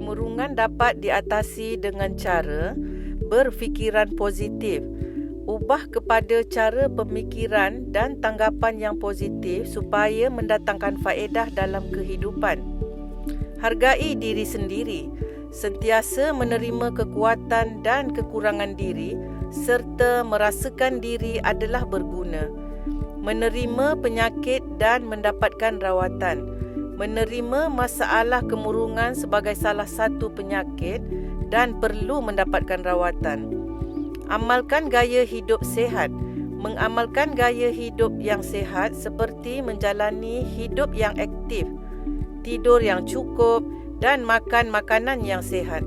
Kemurungan dapat diatasi dengan cara berfikiran positif, ubah kepada cara pemikiran dan tanggapan yang positif supaya mendatangkan faedah dalam kehidupan. Hargai diri sendiri, sentiasa menerima kekuatan dan kekurangan diri serta merasakan diri adalah berguna. Menerima penyakit dan mendapatkan rawatan. Menerima masalah kemurungan sebagai salah satu penyakit dan perlu mendapatkan rawatan. Amalkan gaya hidup sehat. Mengamalkan gaya hidup yang sehat seperti menjalani hidup yang aktif, tidur yang cukup dan makan makanan yang sehat.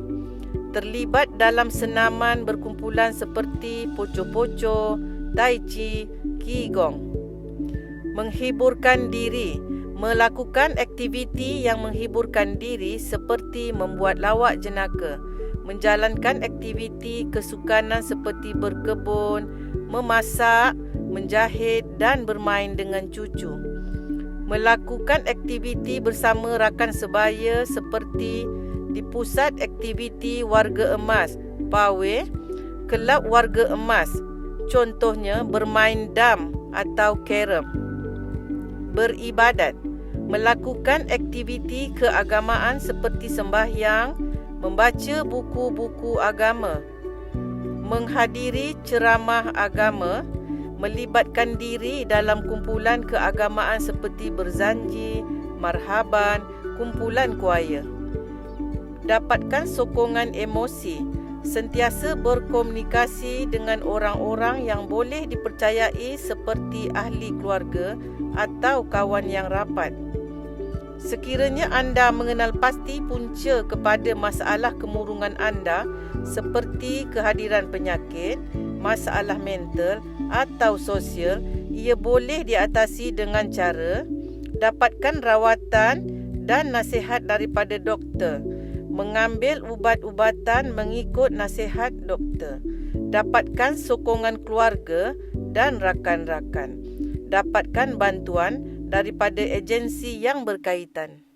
Terlibat dalam senaman berkumpulan seperti poco-poco, tai chi, qigong. Menghiburkan diri melakukan aktiviti yang menghiburkan diri seperti membuat lawak jenaka menjalankan aktiviti kesukanan seperti berkebun, memasak, menjahit dan bermain dengan cucu. Melakukan aktiviti bersama rakan sebaya seperti di pusat aktiviti warga emas, PAWE, kelab warga emas, contohnya bermain dam atau carom. Beribadat, melakukan aktiviti keagamaan seperti sembahyang, membaca buku-buku agama, menghadiri ceramah agama, melibatkan diri dalam kumpulan keagamaan seperti berzanji, marhaban, kumpulan kuaya. Dapatkan sokongan emosi, sentiasa berkomunikasi dengan orang-orang yang boleh dipercayai seperti ahli keluarga atau kawan yang rapat. Sekiranya anda mengenal pasti punca kepada masalah kemurungan anda seperti kehadiran penyakit, masalah mental atau sosial, ia boleh diatasi dengan cara dapatkan rawatan dan nasihat daripada doktor, mengambil ubat-ubatan mengikut nasihat doktor, dapatkan sokongan keluarga dan rakan-rakan, dapatkan bantuan daripada agensi yang berkaitan.